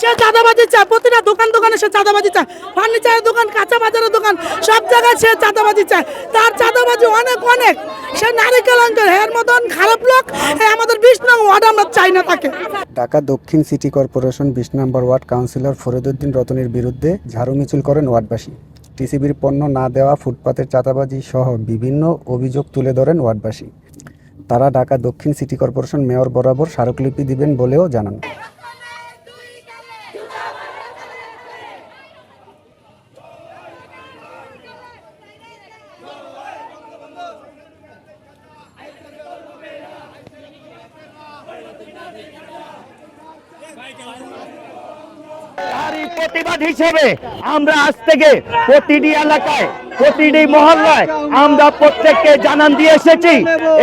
সে চাঁদাবাজি চায় প্রতিটা দোকান দোকানে সে চাঁদাবাজি চায় ফার্নিচারের দোকান, কাঁচা বাজারের দোকান, সব জায়গায় সে চাঁদাবাজি চায় তার চাঁদাবাজি অনেক অনেক। সে নারিকেল অঞ্চল এর মতন খারাপ লোক আমাদের বিশ নং ওয়ার্ড আমরা চাই না তাকে। ঢাকা দক্ষিণ সিটি কর্পোরেশন বিশ নম্বর ওয়ার্ড কাউন্সিলর ফরিদুদ্দিন রতনের বিরুদ্ধে ঝাড়ু মিছিল করেন ওয়ার্ডবাসী। টিসিবির পণ্য না দেওয়া, ফুটপাতের চাঁদাবাজি সহ বিভিন্ন অভিযোগ তুলে ধরেন ওয়ার্ডবাসী। তারা ঢাকা দক্ষিণ সিটি কর্পোরেশন মেয়র বরাবর স্মারকলিপি দিবেন বলেও জানান। প্রতিবাদ হিসেবে আমরা আজ থেকে প্রতিটি এলাকায়, প্রতিটি মহল্লায় আমরা প্রত্যেককে জানান দিয়ে এসেছি,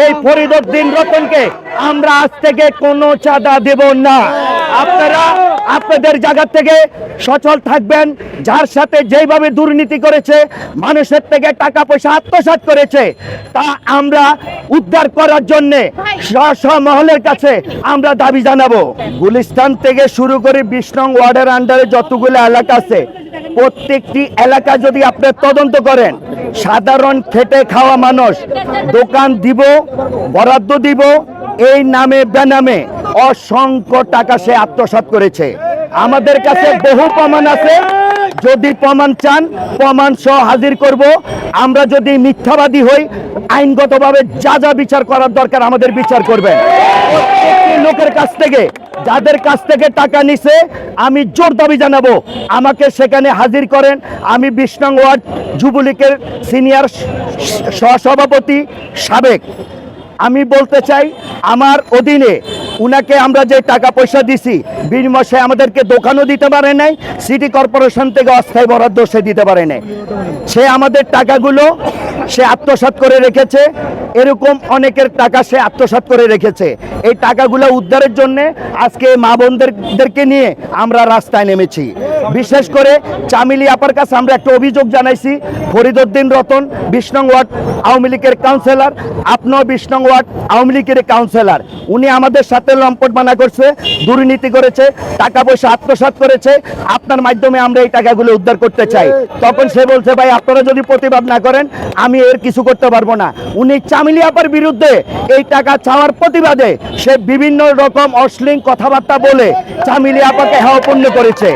এই ফরিদুদ্দিন রতনকে আমরা আজ থেকে কোনো চাঁদা দেব না। আপনারা আপনাদের জায়গা থেকে সচল থাকবেন, যার সাথে যেভাবে দুর্নীতি করেছে, মানুষের থেকে টাকা পয়সা আত্মসাৎ করেছে, তা আমরা উদ্ধার করার জন্য মহলের কাছে আমরা দাবি জানাব। গুলিস্তান থেকে শুরু করে বিশ নং ওয়ার্ডের আন্ডারে যতগুলো এলাকা আছে প্রত্যেকটি এলাকা যদি আপনি তদন্ত করেন সাধারণ খেটে খাওয়া মানুষ দোকান দিব বরাদ্দ দিব এই নামে বেনামে অসংখ্য টাকা সে আত্মসাৎ করেছে। আমাদের কাছে বহু প্রমাণ আছে যদি প্রমাণ চান, প্রমাণ সহ হাজির করব। আমরা যদি মিথ্যাবাদী হই, আইনগতভাবে যা যা বিচার করার দরকার আমাদের বিচার প্রত্যেকটি লোকের কাছ থেকে, যাদের কাছ থেকে টাকা নিছে, আমি জোর দাবি জানাব, আমাকে সেখানে হাজির করেন। আমি নং ওয়ার্ড যুবলীগের সিনিয়র সহসভাপতি সাবেক। আমি বলতে চাই, আমার অধীনে উনাকে আমরা যে টাকা পয়সা দিছি বিনিময়ে আমাদেরকে দোকানও দিতে পারে নাই, সিটি কর্পোরেশন থেকে অস্থায়ী বরাদ্দ সে দিতে পারে নাই। সে আমাদের টাকাগুলো সে আত্মসাত করে রেখেছে, এরকম অনেকের টাকা সে আত্মসাত করে রেখেছে। এই টাকাগুলো উদ্ধারের জন্যে আজকে মা বোনদেরকে নিয়ে আমরা রাস্তায় নেমেছি। বিশেষ করে চামিলি আপার কাছে আমরা একটা অভিযোগ জানাইছি। ফরিদুদ্দিন রতন নং ওয়ার্ড, আওয়ামী লীগের কাউন্সিলর আপনিও বিশ নং ওয়ার্ড, আওয়ামী লীগের কাউন্সিলর উনি আমাদের সাথে লম্পট মানা করছে, দুর্নীতি করেছে, টাকা পয়সা আত্মসাৎ করেছে। আপনার মাধ্যমে আমরা এই টাকাগুলো উদ্ধার করতে চাই। তখন সে বলছে, ভাই, আপনারা যদি প্রতিবাদ না করেন, আমি এর কিছু করতে পারব না। উনি চামিলি আপার বিরুদ্ধে এই টাকা চাওয়ার প্রতিবাদে সে বিভিন্ন রকম অশ্লীল কথাবার্তা বলে চামিলি আপাকে হেওয়াপূর্ণ করেছে।